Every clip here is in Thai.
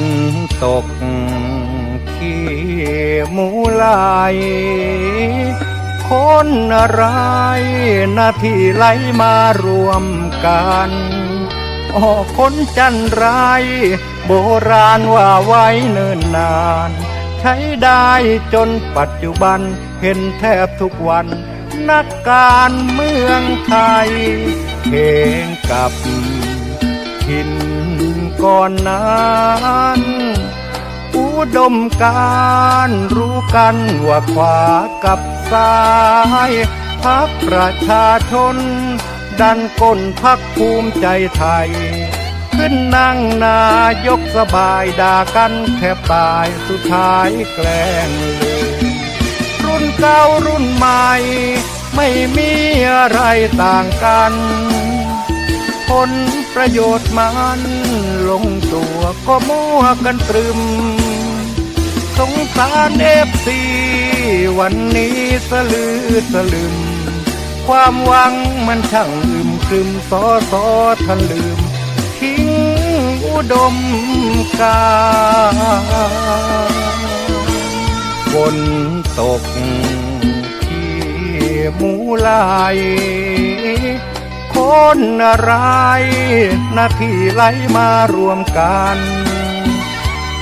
นตกขี้มูไหลคนอะไรนาที่ไหลมารวมกันออคนจันไรโบราณว่าไว้เนิ่นนาน ใช้ได้จนปัจจุบันเห็นแทบทุกวัน นักการเมืองไทยเพลงกับทิน ก่อนนั้นอุดมการรู้กันว่าขวากับซ้ายพักประชาชน ดันก้นพักภูมิใจไทย ขึ้นนั่งนายกสบายด่ากันแทบตายสุดท้ายแกล้งลืมรุ่นเก่ารุ่นใหม่ ไม่มีอะไรต่างกัน ผลประโยชน์มันลงตัวก็มั่วกันตรึม สงสารเอฟซีวันนี้สลือสลึมความหวังมันช่างอึมครึมสอสอทะลืม ทิ้งอุดมการฝนตกที่มูไหลค นอะไรนาที่ไหลมารวมกัน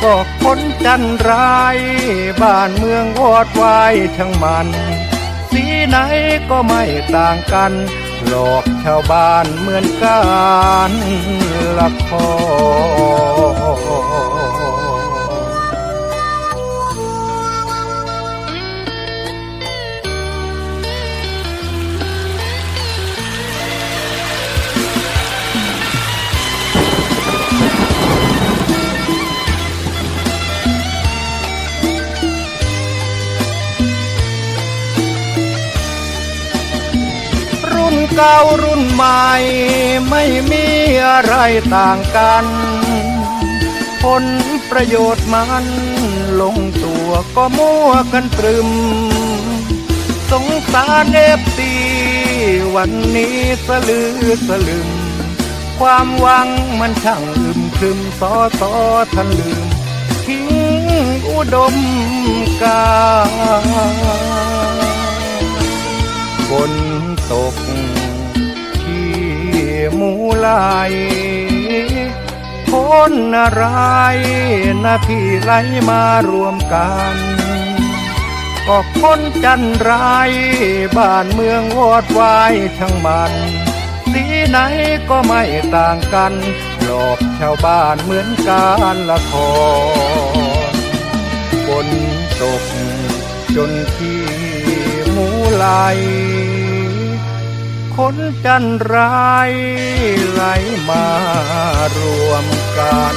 ก็คนจันไรบ้านเมืองวอดวายทั้งมัน สีไหนก็ไม่ต่างกัน หลอกชาวบ้านเหมือนการละคร เก่ารุ่นใหม่ไม่มีอะไรต่างกัน ผลประโยชน์มันลงตัวก็มั่วกันตรึม สงสารเอฟซีวันนี้สลือสลึม ความหวังมันช่างอึมครึมสอสอทันลืม ทิ้งอุดมการณ์ฝน ตก ที่มูไหลคนอะไรน้าที่ไหลมารวมกัน ก็คนจันไรบ้านเมืองวอดวายทั้งมัน สีไหนก็ไม่ต่างกัน หลอกชาวบ้านเหมือนการละครฝนตกจนที่มูไหล คนจันไรไหลมารวมกัน